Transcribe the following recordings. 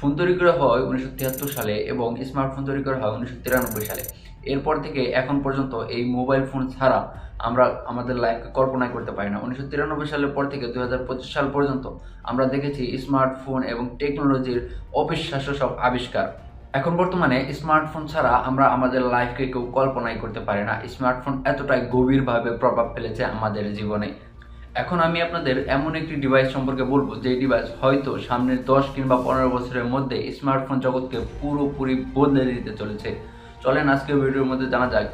Phone তৈরি করা হয় উনিশশো তিয়াত্তর সালে এবং স্মার্টফোন তৈরি করা হয় উনিশশো তিরানব্বই সালে। এরপর থেকে এখন পর্যন্ত এই মোবাইল ফোন ছাড়া আমরা আমাদের লাইফকে কল্পনাই করতে পারি না। উনিশশো তিরানব্বই সালের পর থেকে দু হাজার পঁচিশ সাল পর্যন্ত আমরা দেখেছি স্মার্টফোন এবং টেকনোলজির অবিশ্বাস্য সব আবিষ্কার। এখন বর্তমানে স্মার্টফোন ছাড়া আমরা আমাদের লাইফকে কেউ কল্পনাই করতে পারি না। স্মার্টফোন এতটাই গভীরভাবে প্রভাব ফেলেছে আমাদের জীবনে। এখন আমি আপনাদের এমন একটি ডিভাইস সম্পর্কে বলব যে ডিভাইস হয়তো সামনের দশ কিংবা পনেরো বছরের মধ্যে স্মার্টফোন জগৎকে পুরোপুরি বদলে দিতে চলেছে। চলেন আজকে ভিডিওর মধ্যে জানা যাক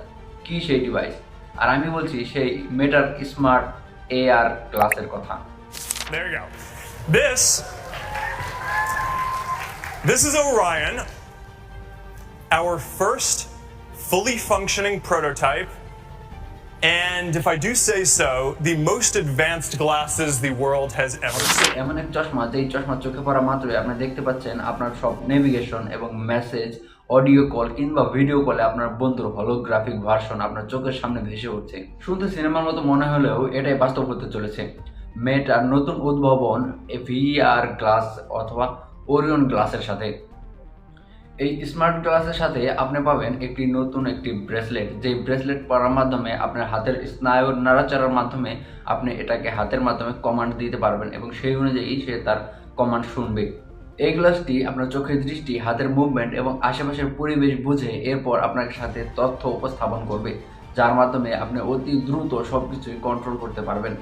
কি সেই ডিভাইস আর আমি বলছি সেই মেটার স্মার্ট এআর ক্লাসের কথা। This is Orion, our first fully functioning prototype, and if I do say so, the most advanced glasses the world has ever seen. এমন এক চশমা যেই চশমা চোখে পড়া মাত্রই আপনি দেখতে পাচ্ছেন আপনার সব নেভিগেশন এবং মেসেজ অডিও কল কিংবা ভিডিও কলে আপনার বন্ধুর হলোগ্রাফিক ভার্সন আপনার চোখের সামনে ভেসে উঠছে। শুনতে সিনেমার মতো মনে হলেও এটাই বাস্তব হতে চলেছে। মেটার নতুন উদ্ভাবন ভিআর গ্লাস অথবা ওরিয়ন গ্লাসের সাথে। এই স্মার্ট গ্লাসের সাথে আপনি পাবেন একটি নতুন একটি ব্রেসলেট যে ব্রেসলেট পরার মাধ্যমে আপনার হাতের স্নায়ুর নাড়াচাড়ার মাধ্যমে আপনি এটাকে হাতের মাধ্যমে কমান্ড দিতে পারবেন এবং সেই অনুযায়ী সে তার কমান্ড শুনবে। এই গ্লাসটি আপনার চোখের দৃষ্টি, হাতের মুভমেন্ট এবং আশেপাশের পরিবেশ বুঝে এরপর আপনার সাথে তথ্য উপস্থাপন করবে, যার মাধ্যমে আপনি অতি দ্রুত সব কিছুই কন্ট্রোল করতে পারবেন।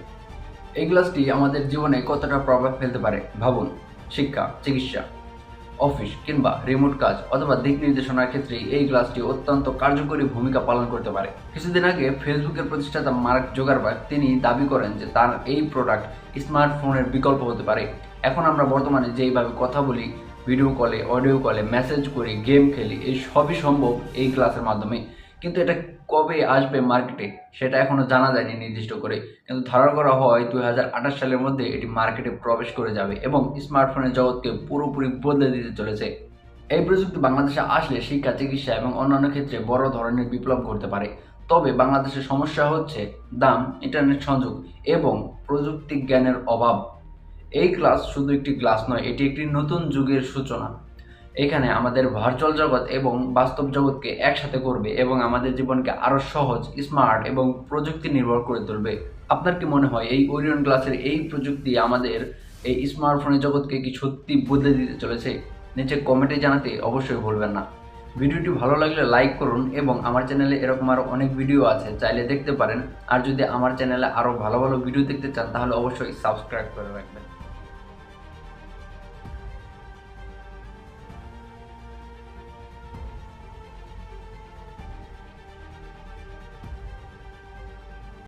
এই গ্লাসটি আমাদের জীবনে কতটা প্রভাব ফেলতে পারে? ভাবুন। শিক্ষা, চিকিৎসা। অফিস কিংবা রিমোট কাজ অথবা দিক নির্দেশনার ক্ষেত্রে এই গ্লাসটি অত্যন্ত কার্যকরী ভূমিকা পালন করতে পারে। কিছুদিন আগে ফেসবুকের প্রতিষ্ঠাতা মার্ক জোগারবার্গ তিনি দাবি করেন যে তার এই প্রোডাক্ট স্মার্টফোনের বিকল্প হতে পারে। এখন আমরা বর্তমানে যেইভাবে কথা বলি ভিডিও কলে অডিও কলে মেসেজ করি গেম খেলি, এই সবই সম্ভব এই গ্লাসের মাধ্যমে। কিন্তু এটা কবে আসবে মার্কেটে, সেটা এখনও জানা যায়নি নির্দিষ্ট করে। কিন্তু ধারণা করা হয় দুই হাজার আঠাশ সালের মধ্যে এটি মার্কেটে প্রবেশ করে যাবে এবং স্মার্টফোনের জগৎকে পুরোপুরি বদলে দিতে চলেছে। এই প্রযুক্তি বাংলাদেশে আসলে শিক্ষা, চিকিৎসা এবং অন্যান্য ক্ষেত্রে বড় ধরনের বিপ্লব ঘটতে পারে। তবে বাংলাদেশের সমস্যা হচ্ছে দাম, ইন্টারনেট সংযোগ এবং প্রযুক্তি জ্ঞানের অভাব। এই ক্লাস শুধু একটি ক্লাস নয়, এটি একটি নতুন যুগের সূচনা। এখানে আমাদের ভার্চুয়াল জগৎ এবং বাস্তব জগৎকে একসাথে করবে এবং আমাদের জীবনকে আরও সহজ স্মার্ট এবং প্রযুক্তি নির্ভর করে তুলবে। আপনার কি মনে হয় এই ওরিয়ন গ্লাসের এই প্রযুক্তি আমাদের এই স্মার্টফোনের জগৎকে কি সত্যি বদলে দিতে চলেছে? নিচে কমেন্টে জানাতে অবশ্যই ভুলবেন না। ভিডিওটি ভালো লাগলে লাইক করুন এবং আমার চ্যানেলে এরকম আরও অনেক ভিডিও আছে, চাইলে দেখতে পারেন। আর যদি আমার চ্যানেলে আরও ভালো ভালো ভিডিও দেখতে চান, তাহলে অবশ্যই সাবস্ক্রাইব করে রাখবেন।